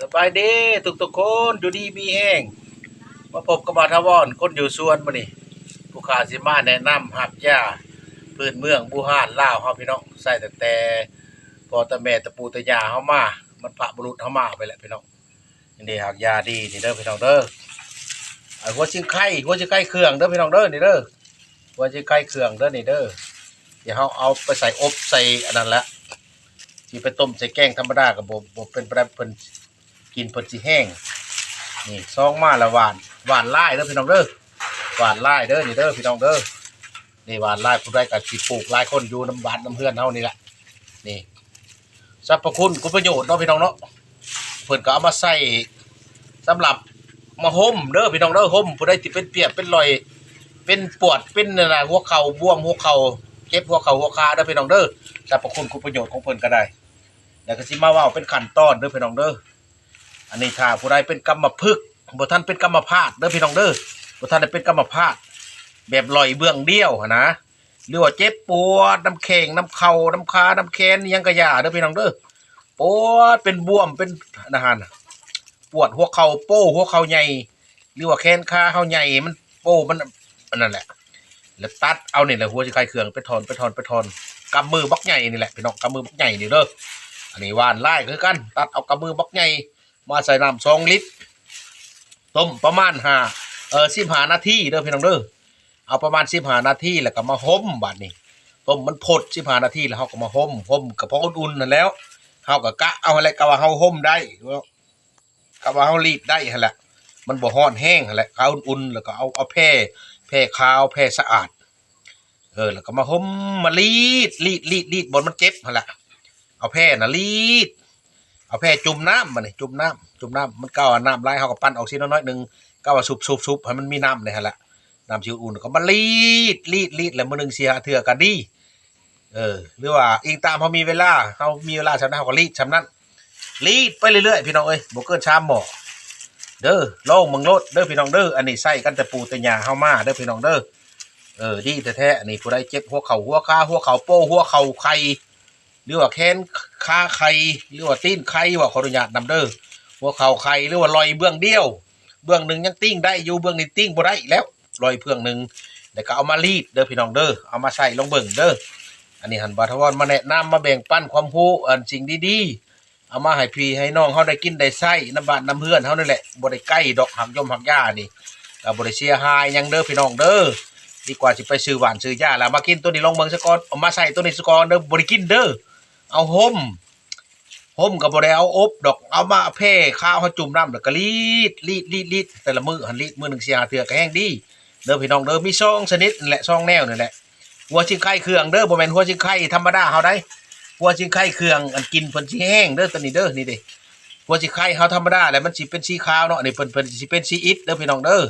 สบายดีทุกทุกๆคนอยู่ดีมีแห้งมาพบกับบาทาวอนคนอยู่ส่วนมานี่ผู้ขาสิมาแนะนำหักยาพื้นเมืองบูฮานลาวเฮาพี่น้องใส่แต่แต่พอตะแม่ตะปูตะยาเฮามา มันพระบุรุษเฮามาไปแหละพี่น้องนี่หักยาดีนี่เด้อพี่น้องเด้อไอ้หัวชิงไข่หัวชิงไข่เครื่องเด้อพี่น้องเด้อนี่เด้อหัวชิงไข่เครื่องเด้อนี่เด้อเดี๋ยวเฮาเอาไปใส่อบใส่อันนั้นละที่ไปต้มใส่แกงธรรมดากับบบเป็นไปได้เพิ่น กินเพิ่นสิแห้งนี่ซองมาละหวานหวานไล่เด้อพี่น้องเด้อหวานไล่เด้อนี่เด้อพี่น้องเด้อนี่หวานไล่ผู้ใดก็สิปลูกหลายคนอยู่น้ำบ้านน้ำเพื่อนเฮานี่แหละนี่สรรพคุณคุณประโยชน์เนาะพี่น้องเนาะเพิ่นก็เอามาใส่สำหรับมาห่มเด้อพี่น้องเด้อห่มผู้ใดที่เป็นเปียกเป็นรอย เป็นปวดเป็นนั่นน่ะหัวเข่าบวมหัวเข่าเจ็บหัวเข่าหัวขาเด้อพี่น้องเด้อสรรพคุณคุณประโยชน์ของเพิ่นก็ได้แล้วก็สิมาเว้าเป็นขั้นตอนเด้อพี่น้องเด้อ อันนี้ถ้าผู้ใดเป็นกรรมพึกบ่ท่านเป็นกรรมพาดเด้อพี่น้องเด้อบ่ท่านได้เป็นกรรมพาดแบบลอยเบื้องเดียวนะหรือว่าเจ็บปวดน้ำแข็งน้ำเข่าน้ำคาน้ำแค้นยังกระยาเด้อพี่น้องเด้อปวดเป็นบวมเป็นนะฮะปวดหัวเข่าโป้หัวเข่าใหญ่หรือว่าแขนขาเข่าใหญ่มันโป้มันนั่นแหละ แล้วตัดเอาเนี่ยแหละหัวสิไข่เครื่องไปถอนไปถอนไปถอนกำมือบักใหญ่นี่แหละพี่น้องกำมือบักใหญ่นี่เด้ออันนี้ว่านไล่คือกัน ตัดเอากำมือบักใหญ่ มาใส่น้ำสองลิตร ต้มประมาณห้าเออสิบห้านาทีเด้อพี่น้องเด้อเอาประมาณสิบห้านาทีแล้วก็มาห่มบาดนี้ต้มมันพดสิบห้านาทีแล้วเขาก็มาห่มห่มกับพออุ่นๆนั่นแล้วเขาก็กะเอาอะไรก็ว่าเขาห่มได้ก็ว่าเขารีดได้หั่นแหละมันบ่ฮ้อนแห้งแหละเขาอุ่นๆแล้วก็เอาเอาแพร่แพร่ขาวแพร่สะอาด เออแล้วก็มาห่มมารีดรีดรีดรีดบนมันเจ็บหั่นแหละเอาแพร่น่ะรีด เอาแพร่จุ่มน้ำมาเนี่ยจุ่มน้ำจุ่มน้ำมันก็เอาน้ำไหลเขาก็ปั้นออกซีน้อยๆหนึ่งก็ว่าซุบซุบซุบให้มันมีน้ำเลยฮะละน้ำชิวอุ่นก็มารีดรีดรีดแล้วมือหนึ่งเสียเถื่อกันดีเออหรือว่าอิงตามเขามีเวลาเขามีเวลาชำนั้นเขาก็รีดชำนั้นรีดไปเรื่อยๆพี่น้องเอ้ยบกเกินชามหมอเด้อโล่งมึงโลดเด้อพี่น้องเด้ออันนี้ใส่กันแต่ปูแต่ยาเข้ามาเด้อพี่น้องเด้อเออดีแท้ๆอันนี้ผู้ใดเจ็บหัวเข่าหัวขาหัวเข่าโป้หัวเข่าไข่หรือว่าแค้น ขาไข่หรือว่าตีนไข่ว่าขออนุญาตนำเด้อหัวเข่าไข่หรือว่าลอยเบื้องเดียว เบื้องหนึ่งยังติ้งได้อยู่เบื้องนี้ติ้งบ่ได้แล้วลอยเพื่องหนึ่งเดี๋ยวก็เอามารีดเด้อพี่น้องเด้อเอามาใส่ลงเบิ่งเด้ออันนี้หันบาทวอนมาแนะนำมาแบ่งปันความรู้อันสิ่งดีๆเอามาให้พี่ให้น้องเฮาได้กินได้ใช้น้ำบานน้ำเพื่อนเฮานี่แหละบ่ได้ใกล้ดอกหักยมหักหญ้านี่ก็บ่ได้เสียหายยังเด้อพี่น้องเด้อดีกว่าสิไปซื้อหวานซื้อยาแล้วมากินตัวนี้ลองเบิ่งซะก่อนเอามาใส่ตัวนี้ซะก่อนเด้อบ่ได้กินเด้อ เอาห่มห่มกับบได้เอาอบดอกเอามาแพ่ข้าวเขาจุ่มน้ำแล้วก็รีดรีดรีดรีดแต่ละมือหันรีดมือหนึ่งเสียเถื่อก็แห้งดีเด้อพี่น้องเด้อมีซองชนิดนั่นแหละซองแนวนี่แหละหัวชิงไข่เครื่องเด้อบ่แม่นหัวชิงไข่ธรรมดาเฮาได้หัวชิงไข่เครื่องอันกินเพิ่นสิแห้งเด้อตัวนี้เด้อนี่เด้หัวชิงไข่เฮาธรรมดาแล้วมันสิเป็นสีขาวเนาะนี่เพิ่นเพิ่นสิเป็นสีอิฐเด้อพี่น้องเด้อ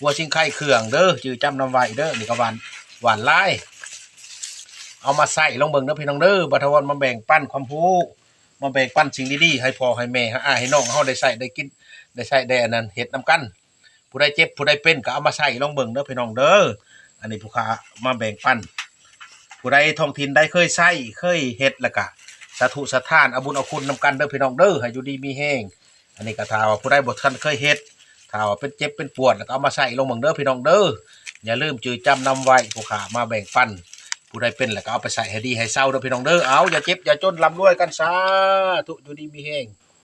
หัวชิงไข่เครื่องเด้อจื้อจำนำไว้เด้อนี่ก็หวานหวานลาย เอามาใส่ลงเบิ่งเด้อพี่น้องเด้อบัทวันมาแบ่งปั้นความรู้มาแบ่งปั้นสิ่งดีๆให้พ่อให้แม่ให้อาให้น้องเฮาได้ใส่ได้กินได้ใส่ได้อันนั้นเฮ็ดนํกัน ผู้ใดเจ็บผู้ใดเป็นก็เอามาใส่ลองเบิ่งเด้อพี่น้องเด้ออันนี้ผู้ค้ามาแบ่งปันผู้ใดท้องถิ่นได้เคยใส่เคยเฮ็ดแล้วก็สาธุสถานอาบุญเอาคุณนํกันเด้อพี่น้องเด้อให้อยู่ดีมีแห้งอันนี้ก็ถ้าว่าผู้ใดบ่ทันเคยเฮ็ดถ้าว่าเป็นเจ็บเป็นปวดแล้วก็เอามาใส่ลงเบิ่งเด้อพี่น้องเด้ออย่าลืมจือจำนำไว้ผู้ค้ามาแบ่งปัน ผู้ใดเป็นแล้วก็เอาไปใส่ให้ดีให้เศร้าเด้อพี่น้องเด้อเอาอย่าเจ็บอย่าจนลำรวยกันซาทุอยู่ดีมีแห้ง